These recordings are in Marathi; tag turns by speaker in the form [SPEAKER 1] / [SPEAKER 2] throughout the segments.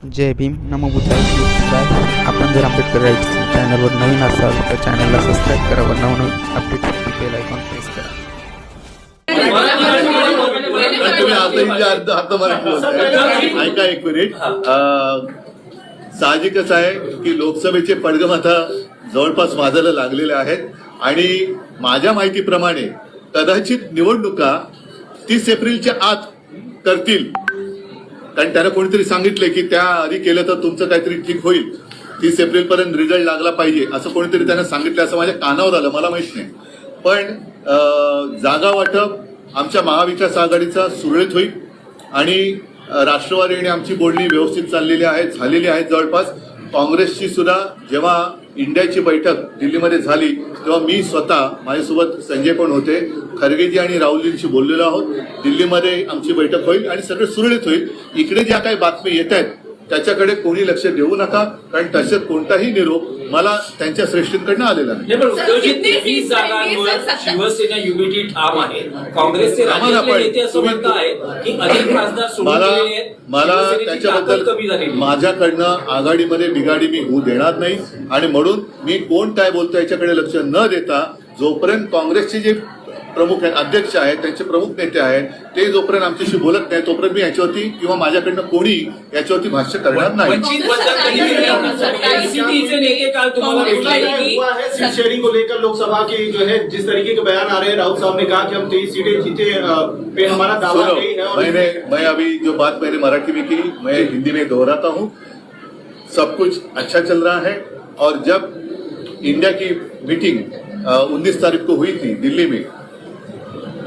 [SPEAKER 1] जय भीम नमो आपण जर आंबेडकर राईट्स चॅनलवर नवीन असाल तर चॅनलला सबस्क्राईब करा व नवनवीन अपडेटसाठी बेल आयकॉन प्रेस करा.
[SPEAKER 2] आता ऐका एक मिनिट साहजिकच आहे की लोकसभेचे पडगम आता जवळपास वाजायला लागलेले आहेत आणि माझ्या माहितीप्रमाणे कदाचित निवडणुका तीस एप्रिलच्या आत करतील. कारण त्यानं कोणीतरी सांगितले की त्या आधी केलं तर तुमचं काहीतरी ठीक होईल. तीस एप्रिल पर्यंत रिझल्ट लागला पाहिजे असं कोणीतरी त्यानं सांगितलं असं माझ्या कानावर आलं मला माहीत नाही. पण जागा वाटप आमच्या महाविकास आघाडीचा सुरळीत होईल आणि राष्ट्रवादी आणि आमची बोलणी व्यवस्थित चाललेली आहे झालेली आहे जवळपास. काँग्रेसची सुद्धा जेव्हा इंडियाची बैठक दिल्लीमध्ये झाली तेव्हा मी स्वतः माझ्यासोबत संजय पण होते. खरगेजी आणि राहुलजींशी बोललेलो आहोत. दिल्लीमध्ये आमची बैठक होईल आणि सगळं सुरळीत होईल. इकडे ज्या काही बातमी येत आहेत त्याच्याकडे कोणी लक्ष देऊ नका कारण तसं कोणताही निरोप मला त्यांच्या श्रेष्ठींकडनं आलेला नाही.
[SPEAKER 3] शिवसेना युनिटी ठाम आहे. काँग्रेसचे
[SPEAKER 2] मला त्याच्याबद्दल. माझ्याकडनं आघाडीमध्ये बिघाडी मी होऊ देणार नाही. आणि म्हणून मी कोण काय बोलतो याच्याकडे लक्ष न देता जोपर्यंत काँग्रेसचे जे प्रमुख आहेत अध्यक्ष आहेत त्यांचे प्रमुख नेते आहेत ते जोपर्यंत आमच्याशी बोलत नाही तोपर्यंत मी याच्यावरती किंवा माझ्याकडनं कोणी याच्यावरती भाष्य करणार नाही.
[SPEAKER 4] की-
[SPEAKER 5] है सीट शेयरिंग को लेकर लोकसभा की जो है जिस तरीके के बयान आ रहे हैं राहुल साहब ने कहा कि हम तेईस सीटें जीते अ, पे हमारा दावा
[SPEAKER 2] सुनो
[SPEAKER 5] नहीं है और
[SPEAKER 2] मैंने मैं अभी जो बात मैंने मराठी में की मैं हिंदी में दोहराता हूँ। सब कुछ अच्छा चल रहा है और जब इंडिया की मीटिंग उन्नीस तारीख को हुई थी दिल्ली में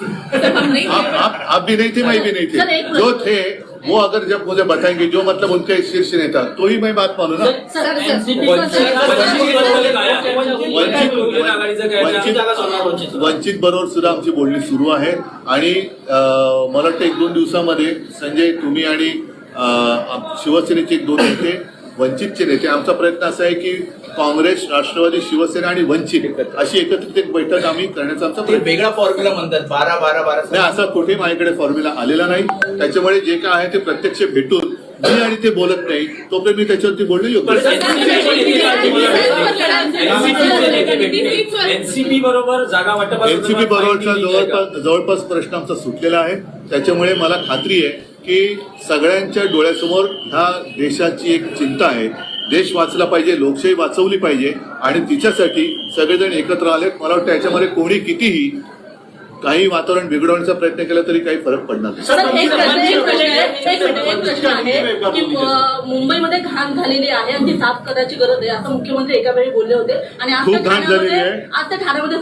[SPEAKER 2] आप आप आप भी नहीं थे मैं भी नहीं थे। जो थे वो अगर जब मुझे बताएंगे जो मतलब उनके शीर्ष नेता तो ही मैं बात मानू ना।
[SPEAKER 3] वंचित
[SPEAKER 4] सर
[SPEAKER 3] वंचित
[SPEAKER 2] बरोबर सुद्धा आमची बोलणी सुरू आहे. आणि मला वाटतं एक दोन दिवसामध्ये संजय तुम्ही आणि शिवसेनेचे एक दोन नेते वंचितचे नेते आमचा प्रयत्न असा आहे की काँग्रेस राष्ट्रवादी शिवसेना आणि वंचित अशी एकत्रित एक बैठक आम्ही करण्याचा आमचा
[SPEAKER 6] वेगळा फॉर्म्युला म्हणतात बारा बारा बारा
[SPEAKER 2] नाही असा कुठे माझ्याकडे फॉर्म्युला आलेला नाही. त्याच्यामुळे जे काय आहे ते प्रत्यक्ष भेटून मी आणि ते बोलत नाही. तोपर्यंत मी त्याच्यावरती बोलणं योग्य
[SPEAKER 3] पण
[SPEAKER 2] आहे.
[SPEAKER 3] एनसीपी बरोबर जागा वाटप
[SPEAKER 2] एनसीपी बरोबरचा जवळपास जवळपास प्रश्न आमचा सुटलेला आहे. त्याच्यामुळे मला खात्री आहे की सगळ्यांच्या डोळ्यासमोर ह्या देशाची एक चिंता आहे. देश वाचला पाहिजे लोकशाही वाचवली पाहिजे आणि तिच्यासाठी सगळेजण एकत्र आलेत. मला वाटतं याच्यामध्ये कोणी कितीही काही वातावरण बिघडवण्याचा प्रयत्न केला तरी काही फरक पडणार नाही.
[SPEAKER 4] मुंबईमध्ये घाण झालेली आहे आणि ती साफ करायची गरज आहे असं मुख्यमंत्री एका वेळी बोलले होते. आणि आज
[SPEAKER 2] खूप घाण झालेली आहे.
[SPEAKER 4] आज त्या ठाण्यामध्ये